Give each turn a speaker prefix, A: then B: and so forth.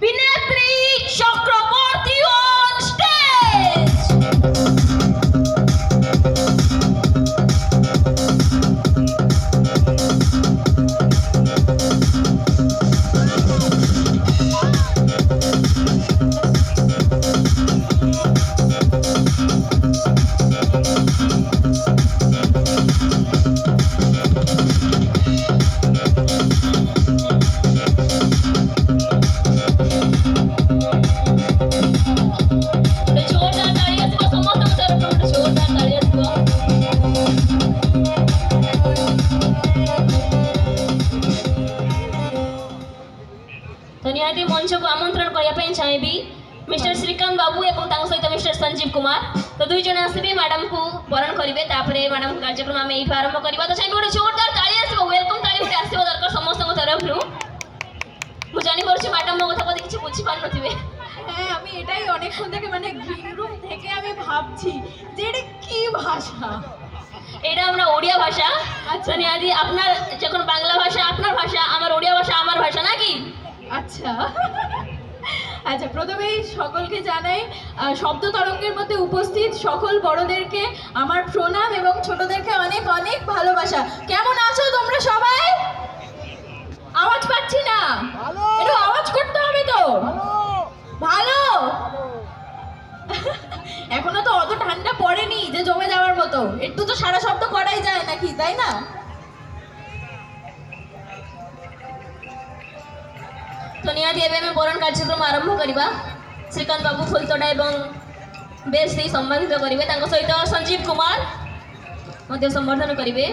A: ¡Pineda! ধন্যবাদী মঞ্চকে আমন্ত্রণ করা চাইবি মিস্টার শ্রীকান্ত বাবু এবং তাঁর সহ মিস্টার সঞ্জীব কুমার। তো দুই জন আসবে ম্যাডাম কু বরণ করবে তাপরে ম্যাডাম কার্যক্রম আমি এইটু আরম্ভ করা তো চাইবি গোটে জোরদার তাড়ি আসবে ওয়েলকম তাড়ি গোটে আসবে দরকার সমস্ত তরফরু মু জানিপারছি ম্যাডাম মো কথা বোধে কিছু বুঝিপারে
B: হ্যাঁ আমি এটাই অনেকক্ষণ থেকে মানে গ্রিন রুম থেকে আমি ভাবছি যে এটা কি ভাষা
A: এটা আমরা ওড়িয়া ভাষা
B: আচ্ছা
A: আদি আপনার যখন বাংলা ভাষা
B: আচ্ছা প্রথমেই সকলকে জানাই শব্দ তরঙ্গের মধ্যে উপস্থিত সকল বড়দেরকে আমার প্রণাম এবং ছোটদেরকে অনেক অনেক ভালোবাসা। কেমন আছো তোমরা সবাই? আওয়াজ পাচ্ছি না? একটু আওয়াজ করতে হবে তো। ভালো। এখনও তো অত ঠান্ডা পড়েনি যে জমে যাওয়ার মতো। একটু তো সারা শব্দ করাই যায় নাকি তাই না?
A: তো নিহতি এবে আমি বরণ কার্যক্রম আরম্ভ করা শ্রীকান্ত বাবু ফুলতোড়া এবং বেশ দিয়ে সম্মানিত করবে। তাঁর সহিত সঞ্জীব কুমার মধ্যে সম্বর্ধন করবে